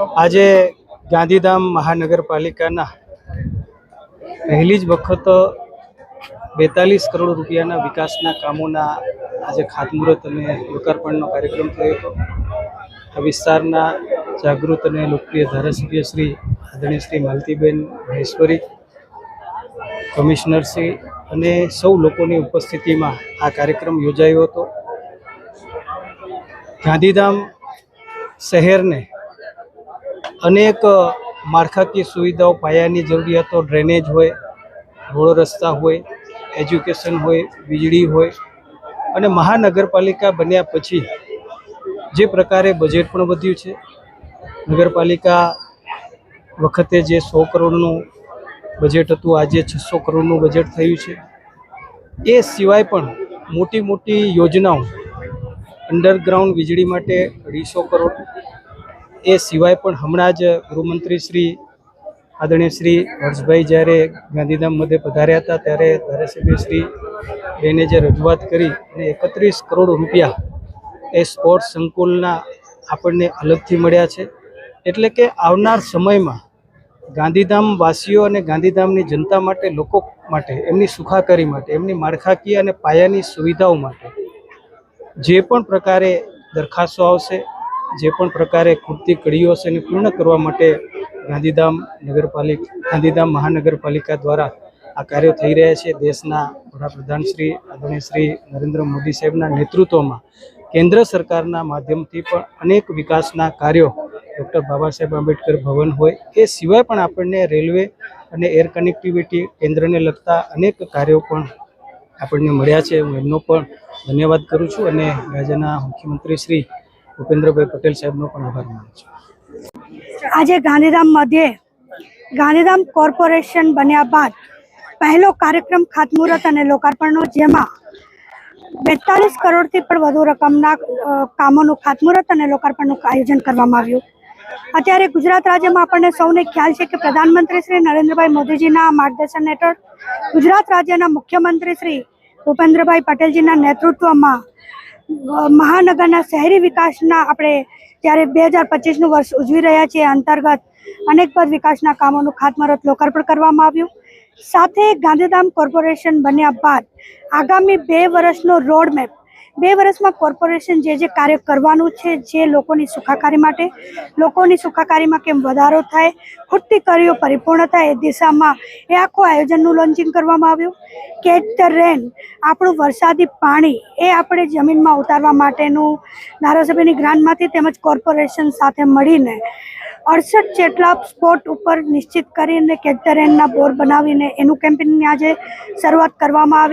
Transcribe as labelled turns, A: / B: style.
A: આજે ગાંધીધામ મહાનગરપાલિકાના પહેલી જ વખત બેતાલીસ કરોડ રૂપિયાના વિકાસના કામોના આજે ખાતમુહૂર્ત અને લોકાર્પણનો કાર્યક્રમ થયો હતો. આ વિસ્તારના જાગૃત અને લોકપ્રિય ધારાસભ્ય શ્રી આદરણીય શ્રી માલતીબેન મહેશ્વરી, કમિશનર શ્રી અને સૌ લોકોની ઉપસ્થિતિમાં આ કાર્યક્રમ યોજાયો હતો. ગાંધીધામ શહેરને અનેક માળખાકીય સુવિધાઓ પાયાની જરૂરિયાતો, ડ્રેનેજ હોય, રોડ રસ્તા હોય, એજ્યુકેશન હોય, વીજળી હોય અને મહાનગરપાલિકા બન્યા પછી જે પ્રકારે બજેટ પણ વધ્યું છે. નગરપાલિકા વખતે જે સો કરોડનું બજેટ હતું, આજે છસો કરોડનું બજેટ થયું છે. એ સિવાય પણ મોટી મોટી યોજનાઓ અંડરગ્રાઉન્ડ વીજળી માટે અઢીસો કરોડ એ સિવાય પણ હમણાં જ ગૃહમંત્રી શ્રી આદરણીય શ્રી હર્ષભાઈ જ્યારે ગાંધીધામ મધ્યે પધાર્યા હતા, ત્યારે ધારાસભ્ય શ્રી બેને જે રજૂઆત કરી અને એકત્રીસ કરોડ રૂપિયા એ સ્પોર્ટ્સ સંકુલના આપણને અલગથી મળ્યા છે. એટલે કે આવનાર સમયમાં ગાંધીધામ વાસીઓ અને ગાંધીધામની જનતા માટે, લોકો માટે, એમની સુખાકારી માટે, એમની માળખાકીય અને પાયાની સુવિધાઓ માટે જે પણ પ્રકારે દરખાસ્તો આવશે જે પણ પ્રકારે ખૂટતી કડીઓ છે એને પૂર્ણ કરવા માટે ગાંધીધામ નગરપાલિકા ગાંધીધામ મહાનગરપાલિકા દ્વારા આ કાર્યો થઈ રહ્યા છે. દેશના વડાપ્રધાન શ્રી, આદરણીય શ્રી નરેન્દ્ર મોદી સાહેબના નેતૃત્વમાં કેન્દ્ર સરકારના માધ્યમથી પણ અનેક વિકાસના કાર્યો ડૉક્ટર બાબા સાહેબ આંબેડકર ભવન હોય, એ સિવાય પણ આપણને રેલવે અને એર કનેક્ટિવિટી કેન્દ્રને લગતા અનેક કાર્યો પણ આપણને મળ્યા છે. હું એમનો પણ ધન્યવાદ કરું છું અને રાજ્યના મુખ્યમંત્રી શ્રી ભૂપેન્દ્રભાઈ પટેલ સાહેબનો પણ આભાર માનું છું.
B: આજે ગાંધીધામ મધ્યે ગાંધીધામ કોર્પોરેશન બન્યા બાદ પહેલો કાર્યક્રમ ખાતમુહૂર્ત અને લોકાર્પણનો, જેમાં બેતાલીસ કરોડથી પણ વધુ રકમના કામોનું ખાતમુહૂર્ત અને લોકાર્પણનું આયોજન કરવામાં આવ્યું. અત્યારે ગુજરાત રાજ્યમાં આપણને સૌને ખ્યાલ છે કે પ્રધાનમંત્રી શ્રી નરેન્દ્રભાઈ મોદીજીના માર્ગદર્શન હેઠળ ગુજરાત રાજ્યના મુખ્યમંત્રી શ્રી ભૂપેન્દ્રભાઈ પટેલજીના નેતૃત્વમાં મહાનગરના શહેરી વિકાસના આપણે જ્યારે બે હજાર પચીસનું વર્ષ ઉજવી રહ્યા છીએ અંતર્ગત અનેક પદ વિકાસના કામોનું ખાતમુહૂર્ત લોકાર્પણ કરવામાં આવ્યું. સાથે ગાંધીધામ કોર્પોરેશન બન્યા બાદ આગામી બે વર્ષનો રોડ મેપ બે વર્ષમાં કોર્પોરેશન જે જે કાર્ય કરવાનું છે, જે લોકોની સુખાકારી માટે, લોકોની સુખાકારીમાં કેમ વધારો થાય ખૂટતી કરીઓ પરિપૂર્ણ થાય એ દિશામાં એ આખું આયોજનનું લોન્ચિંગ કરવામાં આવ્યું. કેચ ધ રેન, આપણું વરસાદી પાણી એ આપણે જમીનમાં ઉતારવા માટેનું ધારાસભ્યની ગ્રાન્ટમાંથી તેમજ કોર્પોરેશન સાથે મળીને અડસઠ જેટલા સ્પોટ ઉપર નિશ્ચિત કરીને કેચ ધ રેનના બોર બનાવીને એનું કેમ્પેનની આજે શરૂઆત કરવામાં આવી.